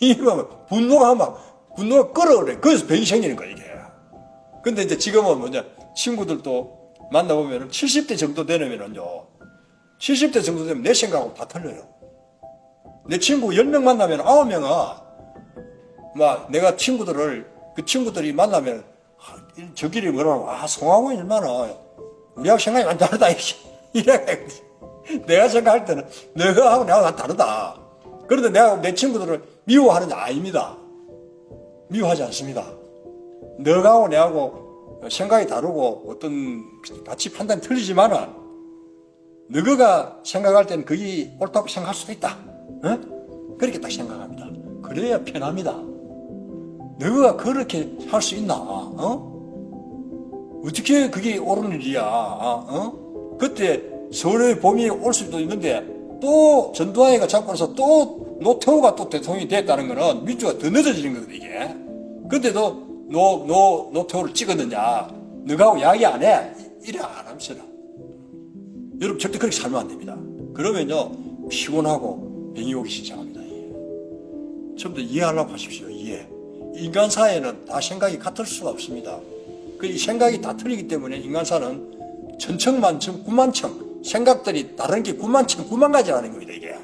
이거 분노가 막 분노가 끌어오래. 그래서 병이 생기는 거야 이게. 근데 이제 지금은 뭐냐 친구들도 만나보면 70대 정도 되면은요 70대 정도 되면 내 생각하고 다 틀려요. 내 친구 10명 만나면 9명은 막 내가 친구들을 그 친구들이 만나면 아, 이- 저끼리 뭐라고 아 송하고 얼마나 우리하고 생각이 많이 다르다 이래 내가 생각할 때는 너가 하고 나하고 다르다 그런데 내가 내 친구들을 미워하는 게 아닙니다 미워하지 않습니다 너하고 내하고 생각이 다르고 어떤 가치 판단이 틀리지만은 너가 생각할 때는 그게 옳다고 생각할 수도 있다 어? 그렇게 딱 생각합니다 그래야 편합니다 너가 그렇게 할 수 있나? 어? 어떻게 그게 옳은 일이야? 어? 그때 서울의 봄이 올 수도 있는데 또 전두환이가 잡고 나서 또 노태우가 또 대통령이 됐다는 거는 민주가 더 늦어지는 거거든 이게. 근데도 노, 노, 노태우를 찍었느냐? 너가하고 이야기 안 해? 이- 이래 안 합시다. 여러분 절대 그렇게 살면 안 됩니다. 그러면요 피곤하고 병이 오기 시작합니다. 다 이해하려고 하십시오. 이해. 인간 사회는 다 생각이 같을 수가 없습니다. 그이 생각이 다 틀리기 때문에 인간사는 천천만천, 구만천 생각들이 다른 게 구만천, 구만 가지라는 겁니다. 이게.